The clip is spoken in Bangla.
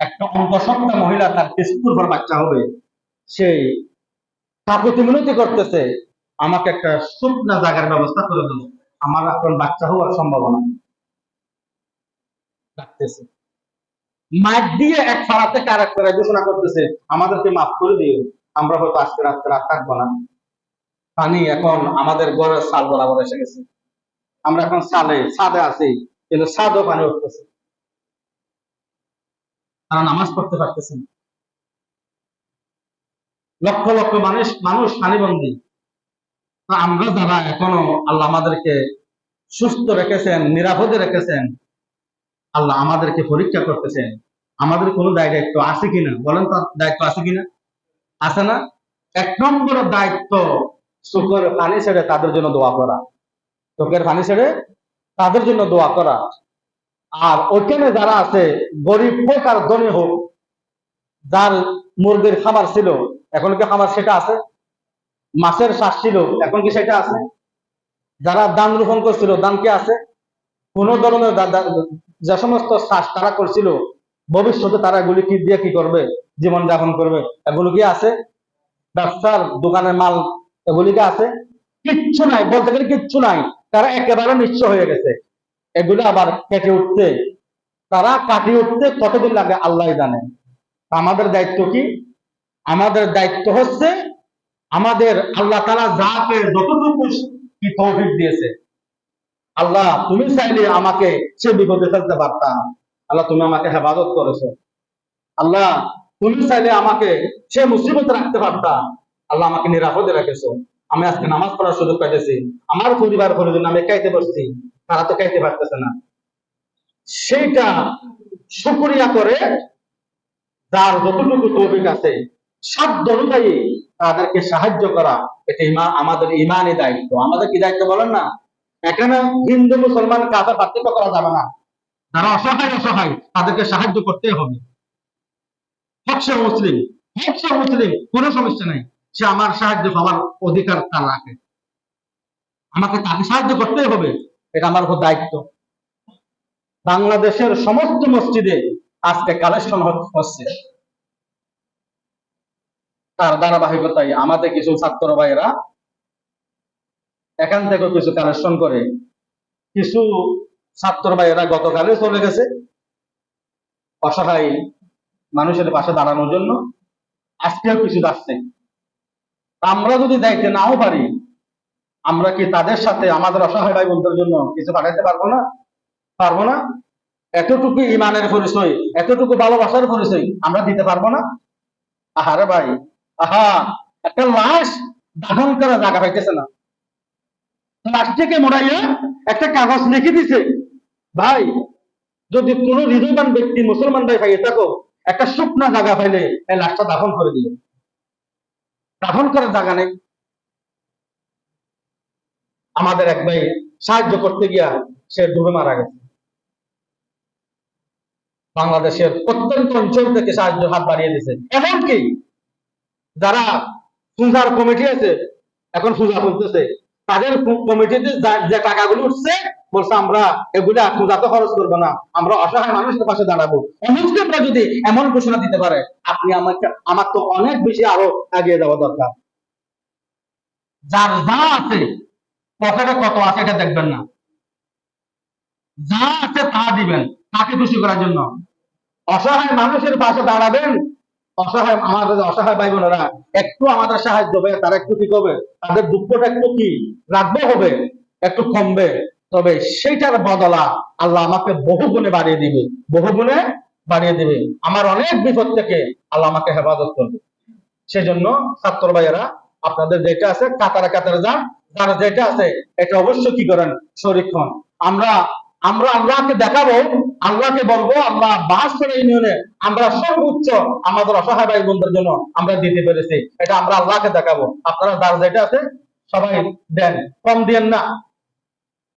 একটা অঙ্গসত্তা মহিলা তার কিস্তুর পর বাচ্চা হবে, সেই কাকুতি মিনতি করতেছে, আমাকে একটা শুকনা জায়গার ব্যবস্থা করে দেবো। আমার এখন বাচ্চা হওয়ার সম্ভাবনা। ডাকতেছে। মাইক দিয়ে এক ফাড়াতে করে ঘোষণা করতেছে, আমাদেরকে মাফ করে দিও, আমরা হয়তো আজকে রাত্রে রাত থাকব না। পানি এখন আমাদের ঘরের সাল বরাবর এসে গেছে। আমরা এখন সালে সাদে আছি, কিন্তু ছাদও পানি উঠতেছে। তারা নামাজ পড়তে পারতেছে না। লক্ষ লক্ষ মানুষ মানুষ পানিবন্দী তো আমরা যারা এখনও আল্লাহ আমাদেরকে সুস্থ রেখেছেন, নিরাপদে রেখেছেন, আল্লাহ আমাদেরকে পরীক্ষা করতেছেন আমাদের কোনো দায় দায়িত্ব আছে কিনা? বলেন তো, দায়িত্ব আছে কিনা? আছে না? এক নম্বর দায়িত্ব চোখের পানি ছেড়ে তাদের জন্য দোয়া করা। চোখের পানি ছেড়ে তাদের জন্য দোয়া করা। আর ওইখানে যারা আছে, গরিব হোক আর ধনী হোক, যার মুরগির খাবার ছিল, এখন কি খাবার সেটা আছে? মাছের শ্বাস ছিল, এখন কি সেটা আছে? যারা দান রোপণ করছিল, দান কি আছে? কোন ধরনের যে সমস্ত শ্বাস তারা করছিল, ভবিষ্যতে তারা এগুলি কি দিয়ে কি করবে? জীবন যাপন করবে। এগুলো কি আছে? ব্যবসার দোকানের মাল, এগুলি কি আছে? কিচ্ছু নাই, বলতে গেলে কিচ্ছু নাই। তারা একেবারে নিশ্চয় হয়ে গেছে। এগুলো আবার কেটে উঠতে, তারা কাটিয়ে উঠতে কতদিন লাগে আল্লাহ জানেন আমাদের দায়িত্ব কি? আমাদের দায়িত্ব হচ্ছে আমাদের আল্লাহ তারা যাকে যতটুকু কি তৌফিক দিয়েছে। আল্লাহ, তুমি চাইলে আমাকে সে বিপদে ফেলতে পারতাম আল্লাহ, তুমি আমাকে হেফাজত করেছ। আল্লাহ, তুমি চাইলে আমাকে সে মুসিবতে রাখতে পারতাম আল্লাহ, আমাকে নিরাপদে রেখেছো। আমি আজকে নামাজ পড়ার সুযোগ পাইতেছি। আমার পরিবার পরিজন আমি খাইতে বসছি। তারা তো খাইতে পারতেছে না। সেইটা শুকরিয়া করে যার যতটুকু তৌফিক আছে, সাধ্য অনুযায়ী তাদেরকে সাহায্য করা, এটা আমাদের ইমানই দায়িত্ব। আমাদের কি দায়িত্ব বলেন না? এখানে হিন্দু, মুসলমান কাপের পার্থক্য করা যাবে না। যারা অসহায় অসহায়, তাদেরকে সাহায্য করতে হবে। হোক সে মুসলিম। হোক সে মুসলিম, কোনো সমস্যা নাই। সে আমার সাহায্য পাওয়ার অধিকার তার রাখে। আমাকে তাকে সাহায্য করতে হবে। এটা আমার উপর দায়িত্ব। বাংলাদেশের সমস্ত মসজিদে আজকে কালেকশন হচ্ছে। তার ধারাবাহিকতায় আমাদের কিছু ছাত্র ভাইয়েরা এখান থেকে কিছু কালেকশন করে। কিছু ছাত্র ভাইয়েরা গতকালে চলে গেছে। অসহায় মানুষের পাশে দাঁড়ানোর জন্য। আজকেও কিছু যাচ্ছে। আমরা যদি দায়িত্বে নাও পারি আমরা কি তাদের সাথে আমাদের অসহায় ভাই বোনদের জন্য কিছু পাঠাতে পারব না? পারব না? এতটুকু ইমানের পরিচয়, এতটুকু ভালোবাসার পরিচয় আমরা দিতে পারব না? আহারে ভাই, আহা, একটা লাশ দাফন করা জায়গা পাইতেছে না। লাশটাকে মোড়াইয়া একটা কাগজ লিখে দিছে। ভাই, যদি কোন হৃদয়বান ব্যক্তি মুসলমান ভাই পাইয়ে থাকো, একটা শুকনা জায়গা পাইলে এই লাশটা দাফন করে দিও। দাফন করার জায়গা নেই। আমাদের এক ভাই সাহায্য করতে গিয়া সে ডুবে মারা গেছে। বাংলাদেশের প্রত্যন্ত অঞ্চল থেকে সাহায্য হাত বাড়িয়ে দিয়েছে। এমনকি যারা পূজার কমিটি আছে, এখন পূজা করতেছে তাদের কমিটিতে যে টাকাগুলো উঠছে, বলছে আমরা এগুলা পূজাতে খরচ করব না, আমরা অসহায় মানুষের পাশে দাঁড়াবো। মুসলিমরা যদি এমন ঘোষণা দিতে পারে, আপনি আমাকে আমার তো অনেক বেশি আরও এগিয়ে যাওয়া দরকার। যার যা আছে পকেটে কত আছে এটা দেখবেন না। যা আছে তা দিবেন, তাকে খুশি করার জন্য। অসহায় মানুষের পাশে দাঁড়াবেন, অসহায় আমাদের অসহায় ভাই বোনেরা একটু আমাদের সাহায্য হবে, তারা একটু কি করবে? তাদের দুঃখটা একটু কি? রাখবে হবে, একটু কমবে। তবে সেইটার বদলা আল্লাহ আমাকে বহু গুণে বাড়িয়ে দিবে, বহু গুণে বাড়িয়ে দিবে। আমার অনেক বিপদ থেকে আল্লাহ আমাকে হেফাজত করবে। সেজন্য ছাত্র ভাইয়েরা আপনাদের যেটা আছে, কাতারে কাতারে যান, যারা যেটা আছে, এটা অবশ্যই কি করেন? হন। আমরা আমরা আল্লাহকে দেখাবো, আল্লাহকে বলব আল্লাহ বাহাত্তর ইউনিয়নে আমরা সর্বোচ্চ আমাদের অসহায় ভাই বোনদের জন্য আমরা দিতে পেরেছি। এটা আমরা আল্লাহকে দেখাবো। আপনারা যার যেটা আছে, সবাই দেন। কম দিয়েন না।